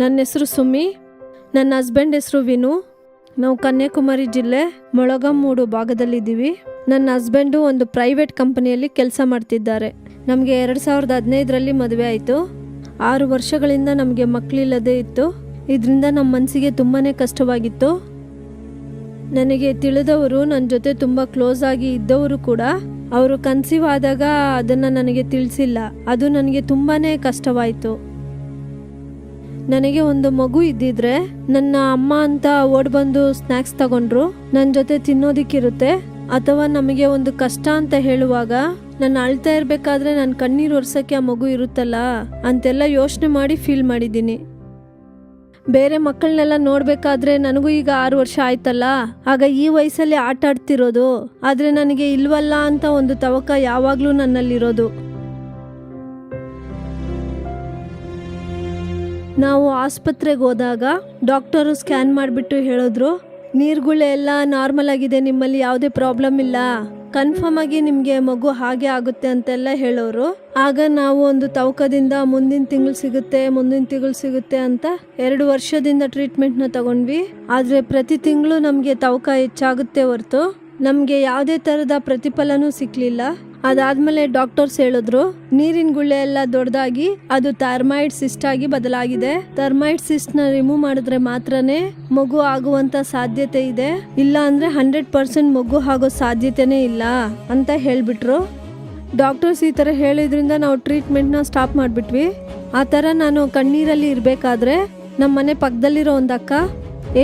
ನನ್ನ ಹೆಸರು ಸುಮಿ, ನನ್ನ ಹಸ್ಬೆಂಡ್ ಹೆಸರು ವಿನು. ನಾವು ಕನ್ಯಾಕುಮಾರಿ ಜಿಲ್ಲೆ ಮೊಳಗಮ್ಮೂಡು ಭಾಗದಲ್ಲಿದ್ದೀವಿ. ನನ್ನ ಹಸ್ಬೆಂಡು ಒಂದು ಪ್ರೈವೇಟ್ ಕಂಪನಿಯಲ್ಲಿ ಕೆಲಸ ಮಾಡ್ತಿದ್ದಾರೆ. ನಮಗೆ ಎರಡು ಸಾವಿರದ ಹದಿನೈದರಲ್ಲಿ ಮದುವೆ ಆಯಿತು. ಆರು ವರ್ಷಗಳಿಂದ ನಮಗೆ ಮಕ್ಕಳಿಲ್ಲದೇ ಇತ್ತು. ಇದರಿಂದ ನಮ್ಮ ಮನಸ್ಸಿಗೆ ತುಂಬಾ ಕಷ್ಟವಾಗಿತ್ತು. ನನಗೆ ತಿಳಿದವರು ನನ್ನ ಜೊತೆ ತುಂಬ ಕ್ಲೋಸ್ ಆಗಿ ಇದ್ದವರು ಕೂಡ ಅವರು ಕನ್ಸೀವ್ ಆದಾಗ ಅದನ್ನು ನನಗೆ ತಿಳಿಸಿಲ್ಲ. ಅದು ನನಗೆ ತುಂಬಾ ಕಷ್ಟವಾಯಿತು. ನನಗೆ ಒಂದು ಮಗು ಇದ್ದಿದ್ರೆ ನನ್ನ ಅಮ್ಮ ಅಂತ ಓಡ್ ಬಂದು ಸ್ನ್ಯಾಕ್ಸ್ ತಗೊಂಡ್ರು. ನನ್ನ ಜೊತೆ ತಿನ್ನೋದಿಕ್ಕಿರುತ್ತೆ. ಅಥವಾ ನಮಗೆ ಒಂದು ಕಷ್ಟ ಅಂತ ಹೇಳುವಾಗ ನಾನು ಅಳ್ತಾ ಇರಬೇಕಾದ್ರೆ ನನ್ನ ಕಣ್ಣೀರು ಒರ್ಸಕ್ಕೆ ಆ ಮಗು ಇರುತ್ತಲ್ಲ? ಅಂತೆಲ್ಲ ಯೋಚನೆ ಮಾಡಿ ಫೀಲ್ ಮಾಡಿದ್ದೀನಿ. ಬೇರೆ ಮಕ್ಕಳನ್ನೆಲ್ಲ ನೋಡಬೇಕಾದ್ರೆ ನನಗೂ ಈಗ ಆರು ವರ್ಷ ಆಯ್ತಲ್ಲ? ಆಗ ಈ ವಯಸ್ಸಲ್ಲಿ ಆಟ ಆಡ್ತಿರೋದು. ಆದರೆ ನನಗೆ ಇಲ್ವಲ್ಲ ಅಂತ ಒಂದು ತವಕ ಯಾವಾಗಲೂ ನನ್ನಲ್ಲಿರೋದು. ನಾವು ಆಸ್ಪತ್ರೆಗೆ ಹೋದಾಗ ಡಾಕ್ಟರು ಸ್ಕ್ಯಾನ್ ಮಾಡಿಬಿಟ್ಟು ಹೇಳಿದ್ರು ನೀರುಗುಳೆ ಎಲ್ಲ ನಾರ್ಮಲ್ ಆಗಿದೆ, ನಿಮ್ಮಲ್ಲಿ ಯಾವುದೇ ಪ್ರಾಬ್ಲಮ್ ಇಲ್ಲ. ಕನ್ಫರ್ಮ್ ಆಗಿ ನಿಮಗೆ ಮಗು ಹಾಗೆ ಆಗುತ್ತೆ ಅಂತೆಲ್ಲ ಹೇಳೋರು. ಆಗ ನಾವು ಒಂದು ತವಕದಿಂದ ಮುಂದಿನ ತಿಂಗಳು ಸಿಗುತ್ತೆ, ಮುಂದಿನ ತಿಂಗಳು ಸಿಗುತ್ತೆ ಅಂತ ಎರಡು ವರ್ಷದಿಂದ ಟ್ರೀಟ್ಮೆಂಟ್ನ ತಗೊಂಡ್ವಿ. ಆದರೆ ಪ್ರತಿ ತಿಂಗಳು ನಮಗೆ ತವಕ ಹೆಚ್ಚಾಗುತ್ತೆ ಹೊರತು ನಮಗೆ ಯಾವುದೇ ಥರದ ಪ್ರತಿಫಲನೂ ಸಿಕ್ಕಲಿಲ್ಲ ಅದಾದ್ಮೇಲೆ ಡಾಕ್ಟರ್ಸ್ ಹೇಳಿದ್ರು, ನೀರಿನ ಗುಳ್ಳೆ ಎಲ್ಲ ದೊಡ್ಡದಾಗಿ ಅದು ಥರ್ಮೈಡ್ ಸಿಸ್ಟ್ ಆಗಿ ಬದಲಾಗಿದೆ. ಥರ್ಮೈಡ್ ಸಿಸ್ಟ್ನ ರಿಮೂವ್ ಮಾಡಿದ್ರೆ ಮಾತ್ರನೇ ಮಗು ಆಗುವಂತ ಸಾಧ್ಯತೆ ಇದೆ. ಇಲ್ಲ ಅಂದ್ರೆ ಹಂಡ್ರೆಡ್ ಪರ್ಸೆಂಟ್ ಮಗು ಆಗೋ ಸಾಧ್ಯತೆನೇ ಇಲ್ಲ ಅಂತ ಹೇಳ್ಬಿಟ್ರು. ಡಾಕ್ಟರ್ಸ್ ಈ ಥರ ಹೇಳಿದ್ರಿಂದ ನಾವು ಟ್ರೀಟ್ಮೆಂಟ್ನ ಸ್ಟಾಪ್ ಮಾಡಿಬಿಟ್ವಿ. ಆ ಥರ ನಾನು ಕಣ್ಣೀರಲ್ಲಿ ಇರಬೇಕಾದ್ರೆ ನಮ್ಮ ಮನೆ ಪಕ್ಕದಲ್ಲಿರೋ ಒಂದು ಅಕ್ಕ,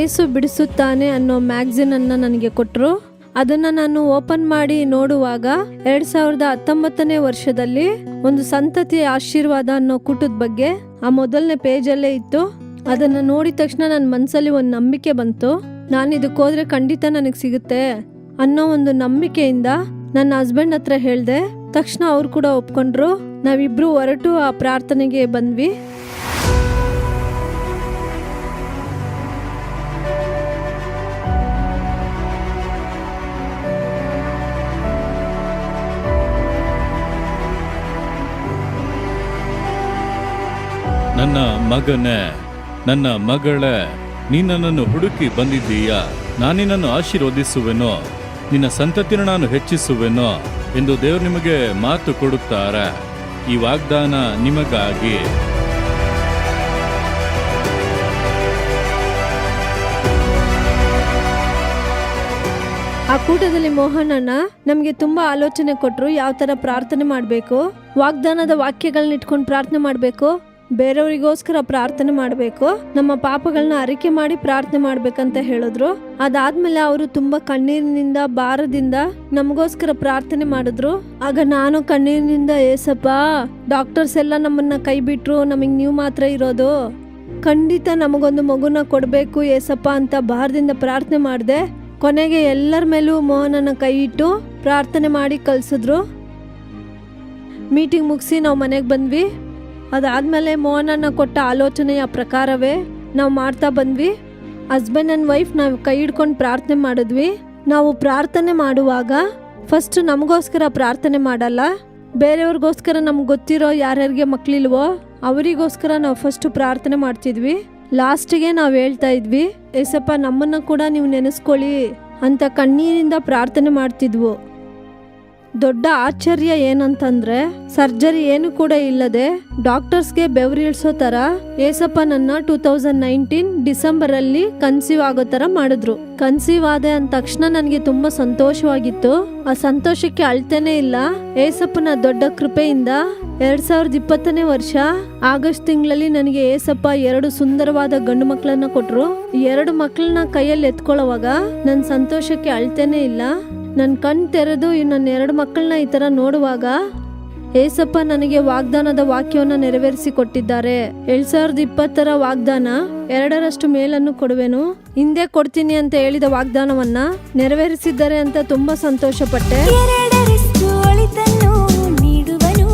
ಏಸು ಬಿಡಿಸುತ್ತಾನೆ ಅನ್ನೋ ಮ್ಯಾಗ್ಝಿನನ್ನು ನನಗೆ ಕೊಟ್ಟರು ಅದನ್ನ ನಾನು ಓಪನ್ ಮಾಡಿ ನೋಡುವಾಗ ಎರಡ್ ಸಾವಿರದ ಹತ್ತೊಂಬತ್ತನೇ ವರ್ಷದಲ್ಲಿ ಒಂದು ಸಂತತಿಯ ಆಶೀರ್ವಾದ ಅನ್ನೋ ಕೂಟದ ಬಗ್ಗೆ ಆ ಮೊದಲನೇ ಪೇಜಲ್ಲೇ ಇತ್ತು. ಅದನ್ನ ನೋಡಿದ ತಕ್ಷಣ ನನ್ನ ಮನಸ್ಸಲ್ಲಿ ಒಂದು ನಂಬಿಕೆ ಬಂತು. ನಾನು ಇದಕ್ಕೆ ಹೋದ್ರೆ ಖಂಡಿತ ನನಗೆ ಸಿಗುತ್ತೆ ಅನ್ನೋ ಒಂದು ನಂಬಿಕೆಯಿಂದ ನನ್ನ ಹಸ್ಬೆಂಡ್ ಹತ್ರ ಹೇಳ್ದೆ, ತಕ್ಷಣ ಅವ್ರು ಕೂಡ ಒಪ್ಕೊಂಡ್ರು, ನಾವಿಬ್ರು ಹೊರಟು ಆ ಪ್ರಾರ್ಥನೆಗೆ ಬಂದ್ವಿ. ನನ್ನ ಮಗನೇ, ನನ್ನ ಮಗಳೇ, ನೀ ನನ್ನನ್ನು ಹುಡುಕಿ ಬಂದಿದ್ದೀಯಾ? ನಾನಿನನ್ನು ಆಶೀರ್ವದಿಸುವೆನೋ? ನಿನ್ನ ಸಂತತಿನ ನಾನು ಹೆಚ್ಚಿಸುವೆನೋ? ಎಂದು ದೇವರು ನಿಮಗೆ ಮಾತು ಕೊಡುತ್ತಾರೆ. ಈ ವಾಗ್ದಾನ ನಿಮಗಾಗಿ. ಆ ಕೂಟದಲ್ಲಿ ಮೋಹನ್ ಅಣ್ಣ, ನಮಗೆ ತುಂಬಾ ಆಲೋಚನೆ ಕೊಟ್ರು ಯಾವ ತರ ಪ್ರಾರ್ಥನೆ ಮಾಡಬೇಕು? ವಾಗ್ದಾನದ ವಾಕ್ಯಗಳನ್ನ ಇಟ್ಕೊಂಡು ಪ್ರಾರ್ಥನೆ ಮಾಡಬೇಕು? ಬೇರೆಯವರಿಗೋಸ್ಕರ ಪ್ರಾರ್ಥನೆ ಮಾಡಬೇಕು, ನಮ್ಮ ಪಾಪಗಳನ್ನ ಅರಿಕೆ ಮಾಡಿ ಪ್ರಾರ್ಥನೆ ಮಾಡ್ಬೇಕಂತ ಹೇಳಿದ್ರು. ಅದಾದ್ಮೇಲೆ ಅವರು ತುಂಬಾ ಕಣ್ಣೀರಿನಿಂದ, ಭಾರದಿಂದ ನಮಗೋಸ್ಕರ ಪ್ರಾರ್ಥನೆ ಮಾಡಿದ್ರು. ಆಗ ನಾನು ಕಣ್ಣೀರಿನಿಂದ, ಏಸಪ್ಪ ಡಾಕ್ಟರ್ಸ್ ಎಲ್ಲ ನಮ್ಮನ್ನ ಕೈ ಬಿಟ್ರು ನಮಗ್ ನೀವು ಮಾತ್ರ ಇರೋದು. ಖಂಡಿತ ನಮಗೊಂದು ಮಗುನ ಕೊಡಬೇಕು, ಏಸಪ್ಪ ಅಂತ ಭಾರದಿಂದ ಪ್ರಾರ್ಥನೆ ಮಾಡಿದೆ. ಕೊನೆಗೆ ಎಲ್ಲರ ಮೇಲೂ ಮೋಹನನ ಕೈ ಇಟ್ಟು ಪ್ರಾರ್ಥನೆ ಮಾಡಿ ಕಲ್ಸಿದ್ರು. ಮೀಟಿಂಗ್ ಮುಗಿಸಿ ನಾವು ಮನೆಗೆ ಬಂದ್ವಿ. ಅದಾದ್ಮೇಲೆ ಮೋಹನನ ಕೊಟ್ಟ ಆಲೋಚನೆಯ ಪ್ರಕಾರವೇ ನಾವು ಮಾಡ್ತಾ ಬಂದ್ವಿ. ಹಸ್ಬೆಂಡ್ ಆ್ಯಂಡ್ ವೈಫ್ ನಾವು ಕೈ ಹಿಡ್ಕೊಂಡು ಪ್ರಾರ್ಥನೆ ಮಾಡಿದ್ವಿ. ನಾವು ಪ್ರಾರ್ಥನೆ ಮಾಡುವಾಗ ಫಸ್ಟ್ ನಮಗೋಸ್ಕರ ಪ್ರಾರ್ಥನೆ ಮಾಡಲ್ಲ. ಬೇರೆಯವ್ರಿಗೋಸ್ಕರ ನಮ್ಗೆ ಗೊತ್ತಿರೋ ಯಾರ್ಯಾರಿಗೆ ಮಕ್ಳಿಲ್ವೋ ಅವರಿಗೋಸ್ಕರ ನಾವು ಫಸ್ಟ್ ಪ್ರಾರ್ಥನೆ ಮಾಡ್ತಿದ್ವಿ. ಲಾಸ್ಟಿಗೆ ನಾವು ಹೇಳ್ತಾ ಇದ್ವಿ, ಏಸಪ್ಪ, ನಮ್ಮನ್ನು ಕೂಡ ನೀವು ನೆನೆಸ್ಕೊಳ್ಳಿ ಅಂತ ಕಣ್ಣೀರಿಂದ ಪ್ರಾರ್ಥನೆ ಮಾಡ್ತಿದ್ವು. ದೊಡ್ಡ ಆಶ್ಚರ್ಯ ಏನಂತಂದ್ರೆ, ಸರ್ಜರಿ ಏನು ಕೂಡ ಇಲ್ಲದೆ ಡಾಕ್ಟರ್ಸ್ಗೆ ಬೆವರಿಳಿಸೋ ತರ ಏಸಪ್ಪ ನನ್ನ ಟೂ ತೌಸಂಡ್ ನೈನ್ಟೀನ್ ಡಿಸೆಂಬರ್ ಅಲ್ಲಿ ಕನ್ಸೀವ್ ಆಗೋ ತರ ಮಾಡಿದ್ರು. ಕನ್ಸೀವ್ ಆದೆ ಅಂದ ತಕ್ಷಣ ನನಗೆ ತುಂಬಾ ಸಂತೋಷವಾಗಿತ್ತು. ಆ ಸಂತೋಷಕ್ಕೆ ಅಳ್ತೇನೆ ಇಲ್ಲ. ಏಸಪ್ಪನ ದೊಡ್ಡ ಕೃಪೆಯಿಂದ ಎರಡ್ ಸಾವಿರದ ಇಪ್ಪತ್ತನೇ ವರ್ಷ ಆಗಸ್ಟ್ ತಿಂಗಳಲ್ಲಿ ನನಗೆ ಏಸಪ್ಪ ಎರಡು ಸುಂದರವಾದ ಗಂಡು ಮಕ್ಕಳನ್ನ ಕೊಟ್ರು. ಎರಡು ಮಕ್ಕಳನ್ನ ಕೈಯಲ್ಲಿ ಎತ್ಕೊಳ್ಳೋವಾಗ ನನ್ನ ಸಂತೋಷಕ್ಕೆ ಅಳ್ತೇನೆ ಇಲ್ಲ. ನನ್ನ ಕಣ್ ತೆರೆದು ನನ್ನ ಎರಡು ಮಕ್ಕಳನ್ನ ಈ ಥರ ನೋಡುವಾಗ ಏಸಪ್ಪ ನನಗೆ ವಾಗ್ದಾನದ ವಾಕ್ಯವನ್ನು ನೆರವೇರಿಸಿ ಕೊಟ್ಟಿದ್ದಾರೆ. ಎರಡ್ ಸಾವಿರದ ಇಪ್ಪತ್ತರ ವಾಗ್ದಾನ, ಎರಡರಷ್ಟು ಮೇಲನ್ನು ಕೊಡುವೆನು. ಹಿಂದೆ ಕೊಡ್ತೀನಿ ಅಂತ ಹೇಳಿದ ವಾಗ್ದಾನವನ್ನ ನೆರವೇರಿಸಿದ್ದಾರೆ ಅಂತ ತುಂಬಾ ಸಂತೋಷಪಟ್ಟೆ. ನೀಡುವನು.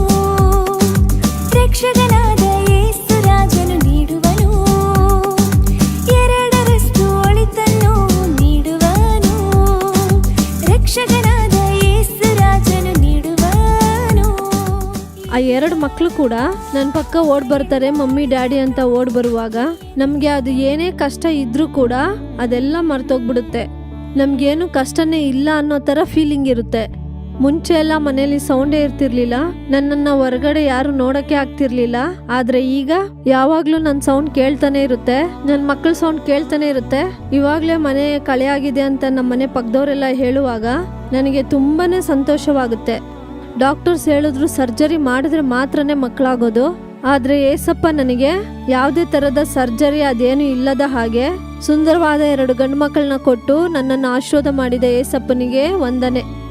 ಎರಡು ಮಕ್ಕಳು ಕೂಡ ನನ್ನ ಪಕ್ಕ ಓಡ್ ಬರ್ತಾರೆ, ಮಮ್ಮಿ, ಡ್ಯಾಡಿ ಅಂತ ಓಡ್ ಬರುವಾಗ. ನಮಗೆ ಅದು ಏನೇ ಕಷ್ಟ ಇದ್ರೂ ಕೂಡ ಅದೆಲ್ಲ ಮರ್ತೋಗ್ಬಿಡುತ್ತೆ. ನಮ್ಗೇನು ಕಷ್ಟನೇ ಇಲ್ಲ ಅನ್ನೋ ಥರ ಫೀಲಿಂಗ್ ಇರುತ್ತೆ. ಮುಂಚೆ ಎಲ್ಲ ಮನೇಲಿ ಸೌಂಡೇ ಇರ್ತಿರ್ಲಿಲ್ಲ, ನನ್ನನ್ನ ಹೊರಗಡೆ ಯಾರು ನೋಡಕ್ಕೆ ಆಗ್ತಿರ್ಲಿಲ್ಲ. ಆದ್ರೆ ಈಗ ಯಾವಾಗ್ಲೂ ನನ್ನ ಸೌಂಡ್ ಕೇಳ್ತಾನೆ ಇರುತ್ತೆ ನನ್ನ ಮಕ್ಕಳ ಸೌಂಡ್ ಕೇಳ್ತಾನೆ ಇರುತ್ತೆ. ಇವಾಗ್ಲೇ ಮನೆ ಕಳೆ ಆಗಿದೆ ಅಂತ ನಮ್ಮ ಮನೆ ಪಕ್ಕದವರೆಲ್ಲ ಹೇಳುವಾಗ ನನಗೆ ತುಂಬಾನೇ ಸಂತೋಷವಾಗುತ್ತೆ. ಡಾಕ್ಟರ್ಸ್ ಹೇಳಿದ್ರು ಸರ್ಜರಿ ಮಾಡಿದ್ರೆ ಮಾತ್ರನೇ ಮಕ್ಕಳಾಗೋದು. ಆದ್ರೆ ಏಸಪ್ಪ ನನಗೆ ಯಾವುದೇ ತರದ ಸರ್ಜರಿ ಅದೇನು ಇಲ್ಲದ ಹಾಗೆ ಸುಂದರವಾದ ಎರಡು ಗಂಡು ಮಕ್ಕಳನ್ನ ಕೊಟ್ಟು ನನ್ನನ್ನು ಆಶೀರ್ವಾದ ಮಾಡಿದ ಏಸಪ್ಪನಿಗೆ ವಂದನೆ.